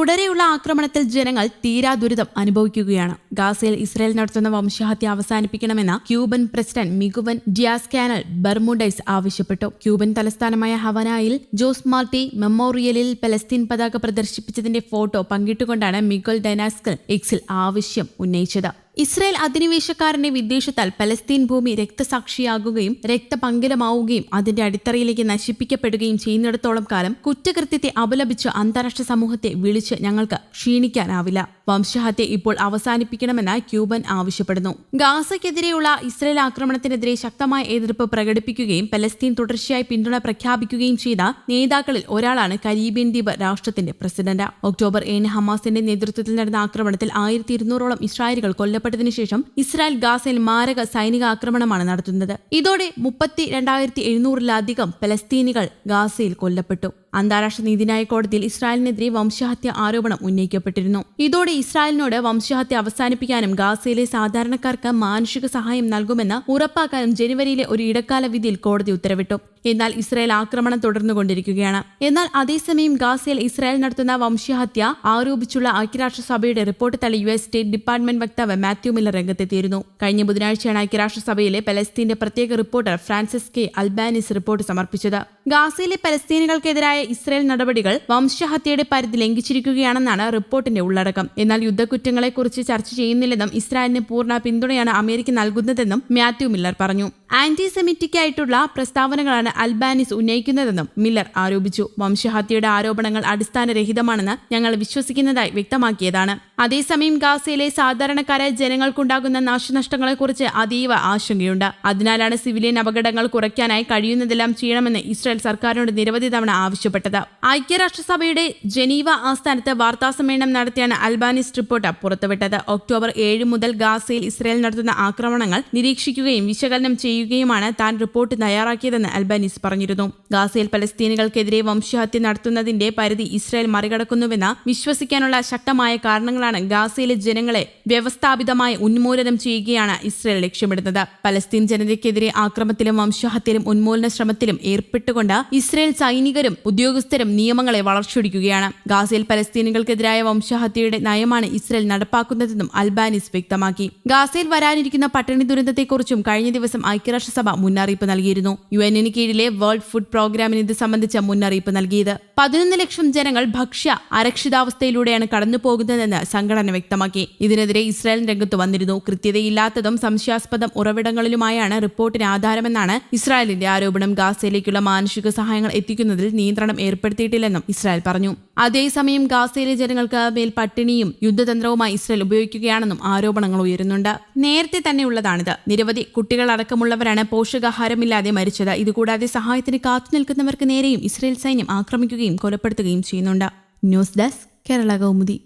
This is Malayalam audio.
തുടരെയുള്ള ആക്രമണത്തിൽ ജനങ്ങൾ തീരാ ദുരിതം അനുഭവിക്കുകയാണ്. ഗാസയിൽ ഇസ്രായേൽ നടത്തുന്ന വംശഹത്യ അവസാനിപ്പിക്കണമെന്ന Cuban president Miguel Diaz Canel Bermudez ആവശ്യപ്പെട്ടു. ക്യൂബൻ തലസ്ഥാനമായ ഹവനായിൽ ജോസ് മാർട്ടി മെമ്മോറിയലിൽ പലസ്തീൻ പതാക പ്രദർശിപ്പിച്ചതിന്റെ ഫോട്ടോ പങ്കിട്ടുകൊണ്ടാണ് മിഗുൽ ഡൈനാസ്കൽ എക്സിൽ ആവശ്യം ഉന്നയിച്ചത്. ഇസ്രായേൽ അധിനിവേശക്കാരന്റെ വിദ്വേഷത്താൽ പലസ്തീൻ ഭൂമി രക്തസാക്ഷിയാകുകയും രക്തപങ്കിലമാവുകയും അതിന്റെ അടിത്തറയിലേക്ക് നശിപ്പിക്കപ്പെടുകയും ചെയ്യുന്നിടത്തോളം കാലം കുറ്റകൃത്യത്തെ അപലപിച്ച് അന്താരാഷ്ട്ര സമൂഹത്തെ വിളിച്ച് ഞങ്ങൾക്ക് ക്ഷീണിക്കാനാവില്ല. വംശഹത്യ ഇപ്പോൾ അവസാനിപ്പിക്കണമെന്ന് ക്യൂബൻ ആവശ്യപ്പെടുന്നു. ഗാസയ്ക്കെതിരെയുള്ള ഇസ്രായേൽ ആക്രമണത്തിനെതിരെ ശക്തമായ എതിർപ്പ് പ്രകടിപ്പിക്കുകയും പലസ്തീൻ തുടർച്ചയായി പിന്തുണ പ്രഖ്യാപിക്കുകയും ചെയ്ത നേതാക്കളിൽ ഒരാളാണ് കരീബിയൻ ദ്വീപ് രാഷ്ട്രത്തിന്റെ പ്രസിഡന്റ്. ഒക്ടോബർ ഏഴിന് ഹമാസിന്റെ നേതൃത്വത്തിൽ നടന്ന ആക്രമണത്തിൽ ആയിരത്തി ഇരുന്നൂറോളം ഇസ്രായേലുകൾ കൊല്ലപ്പെട്ടതിനു ശേഷം ഇസ്രായേൽ ഗാസയിൽ മാരക സൈനിക ആക്രമണമാണ് നടത്തുന്നത്. ഇതോടെ മുപ്പത്തി രണ്ടായിരത്തി എഴുന്നൂറിലധികം പലസ്തീനികൾ ഗാസയിൽ കൊല്ലപ്പെട്ടു. അന്താരാഷ്ട്ര നീതിന്യായ കോടതിയിൽ ഇസ്രായേലിനെതിരെ വംശഹത്യ ആരോപണം ഉന്നയിക്കപ്പെട്ടിരുന്നു. ഇതോടെ ഇസ്രായേലിനോട് വംശഹത്യ അവസാനിപ്പിക്കാനും ഗാസയിലെ സാധാരണക്കാർക്ക് മാനുഷിക സഹായം നൽകുമെന്ന് ഉറപ്പാക്കാനും ജനുവരിയിലെ ഒരു ഇടക്കാല വിധിയിൽ കോടതി ഉത്തരവിട്ടു. എന്നാൽ ഇസ്രായേൽ ആക്രമണം തുടർന്നുകൊണ്ടിരിക്കുകയാണ്. എന്നാൽ അതേസമയം ഗാസയിൽ ഇസ്രായേൽ നടത്തുന്ന വംശഹത്യ ആരോപിച്ചുള്ള ഐക്യരാഷ്ട്രസഭയുടെ റിപ്പോർട്ട് തള്ളി യു എസ് സ്റ്റേറ്റ് ഡിപ്പാർട്ട്മെന്റ് വക്താവ് മാത്യു മില്ലർ രംഗത്തെത്തിയിരുന്നു. കഴിഞ്ഞ ബുധനാഴ്ചയാണ് ഐക്യരാഷ്ട്രസഭയിലെ പലസ്തീന്റെ പ്രത്യേക reporter Francesca Albanese report സമർപ്പിച്ചത്. ഗാസയിലെ പലസ്തീനുകൾക്കെതിരായ ഇസ്രായേൽ നടപടികൾ വംശഹത്യയുടെ പരിധി ലംഘിച്ചിരിക്കുകയാണെന്നാണ് റിപ്പോർട്ടിന്റെ ഉള്ളടക്കം. എന്നാൽ യുദ്ധക്കുറ്റങ്ങളെക്കുറിച്ച് ചർച്ച ചെയ്യുന്നില്ലെന്നും ഇസ്രായേലിന് പൂർണ പിന്തുണയാണ് അമേരിക്ക നൽകുന്നതെന്നും മാത്യു മില്ലർ പറഞ്ഞു. ആന്റി സെമിറ്റിക് ആയിട്ടുള്ള പ്രസ്താവനകളാണ് അൽബാനിസ് ഉന്നയിക്കുന്നതെന്നും മില്ലർ ആരോപിച്ചു. വംശഹത്യയുടെ ആരോപണങ്ങൾ അടിസ്ഥാനരഹിതമാണെന്ന് ഞങ്ങൾ വിശ്വസിക്കുന്നതായി വ്യക്തമാക്കിയതാണ്. അതേസമയം ഗാസയിലെ സാധാരണക്കാരായ ജനങ്ങൾക്കുണ്ടാകുന്ന നാശനഷ്ടങ്ങളെക്കുറിച്ച് അതീവ ആശങ്കയുണ്ട്. അതിനാലാണ് സിവിലിയൻ അപകടങ്ങൾ കുറയ്ക്കാനായി കഴിയുന്നതെല്ലാം ചെയ്യണമെന്ന് ഇസ്രായേൽ സർക്കാരിനോട് നിരവധി തവണ ആവശ്യപ്പെട്ടത്. ഐക്യരാഷ്ട്രസഭയുടെ ജനീവ ആസ്ഥാനത്ത് വാർത്താസമ്മേളനം നടത്തിയാണ് അൽബാനിസ് റിപ്പോർട്ട് പുറത്തുവിട്ടത്. ഒക്ടോബർ ഏഴ് മുതൽ ഗാസയിൽ ഇസ്രായേൽ നടത്തുന്ന ആക്രമണങ്ങൾ നിരീക്ഷിക്കുകയും വിശകലനം ചെയ്യുകയുമാണ് താൻ റിപ്പോർട്ട് തയ്യാറാക്കിയതെന്ന് അൽബാനിസ് പറഞ്ഞിരുന്നു. ഗാസയിൽ പലസ്തീനുകൾക്കെതിരെ വംശഹത്യ നടത്തുന്നതിന്റെ പരിധി ഇസ്രായേൽ മറികടക്കുന്നുവെന്ന് വിശ്വസിക്കാനുള്ള ശക്തമായ കാരണങ്ങളാണ് ഗാസയിലെ ജനങ്ങളെ വ്യവസ്ഥാപിതമായി ഉന്മൂലനം ചെയ്യുകയാണ് ഇസ്രായേൽ ലക്ഷ്യമിടുന്നത്. പലസ്തീൻ ജനതയ്ക്കെതിരെ ആക്രമത്തിലും വംശഹത്യയിലും ഉന്മൂലന ശ്രമത്തിലും ഏർപ്പെട്ടുകൊണ്ട് ഇസ്രായേൽ സൈനികരും ഉദ്യോഗസ്ഥരും നിയമങ്ങളെ വളർച്ചൊടിക്കുകയാണ് ഗാസയിൽ പലസ്തീനികൾക്കെതിരായ വംശഹത്യയുടെ നയമാണ് ഇസ്രയേൽ നടപ്പാക്കുന്നതെന്നും അൽബാനിസ് വ്യക്തമാക്കി. ഗാസയിൽ വരാനിരിക്കുന്ന പട്ടിണി ദുരന്തത്തെക്കുറിച്ചും കഴിഞ്ഞ ദിവസം ഐക്യരാഷ്ട്രസഭ മുന്നറിയിപ്പ് നൽകിയിരുന്നു. യു എന്നിന് കീഴിലെ വേൾഡ് ഫുഡ് പ്രോഗ്രാമിന് ഇത് സംബന്ധിച്ച മുന്നറിയിപ്പ് നൽകിയത്. പതിനൊന്ന് ലക്ഷം ജനങ്ങൾ ഭക്ഷ്യ അരക്ഷിതാവസ്ഥയിലൂടെയാണ് കടന്നുപോകുന്നതെന്ന് സംഘടന വ്യക്തമാക്കി. ഇതിനെതിരെ ഇസ്രായേൽ രംഗത്ത് വന്നിരുന്നു. കൃത്യതയില്ലാത്തതും സംശയാസ്പദം ഉറവിടങ്ങളിലുമായാണ് റിപ്പോർട്ടിന് ആധാരമെന്നാണ് ഇസ്രായേലിന്റെ ആരോപണം. ഗാസയിലേക്കുള്ള മാനുഷിക സഹായങ്ങൾ എത്തിക്കുന്നതിൽ നിയന്ത്രണം ഏർപ്പെടുത്തിയിട്ടില്ലെന്നും ഇസ്രായേൽ പറഞ്ഞു. അതേസമയം ഗാസയിലെ ജനങ്ങൾക്ക് മേൽ പട്ടിണിയും യുദ്ധതന്ത്രവുമായി ഇസ്രായേൽ ഉപയോഗിക്കുകയാണെന്നും ആരോപണങ്ങൾ ഉയരുന്നുണ്ട്. നേരത്തെ തന്നെയുള്ളതാണിത്. നിരവധി കുട്ടികളടക്കമുള്ളവരാണ് പോഷകാഹാരമില്ലാതെ മരിച്ചത്. ഇതുകൂടാതെ സഹായത്തിന് കാത്തുനിൽക്കുന്നവർക്ക് നേരെയും ഇസ്രായേൽ സൈന്യം ആക്രമിക്കുകയും കൊലപ്പെടുത്തുകയും ചെയ്യുന്നുണ്ട്. News desk Kerala Kaumudi.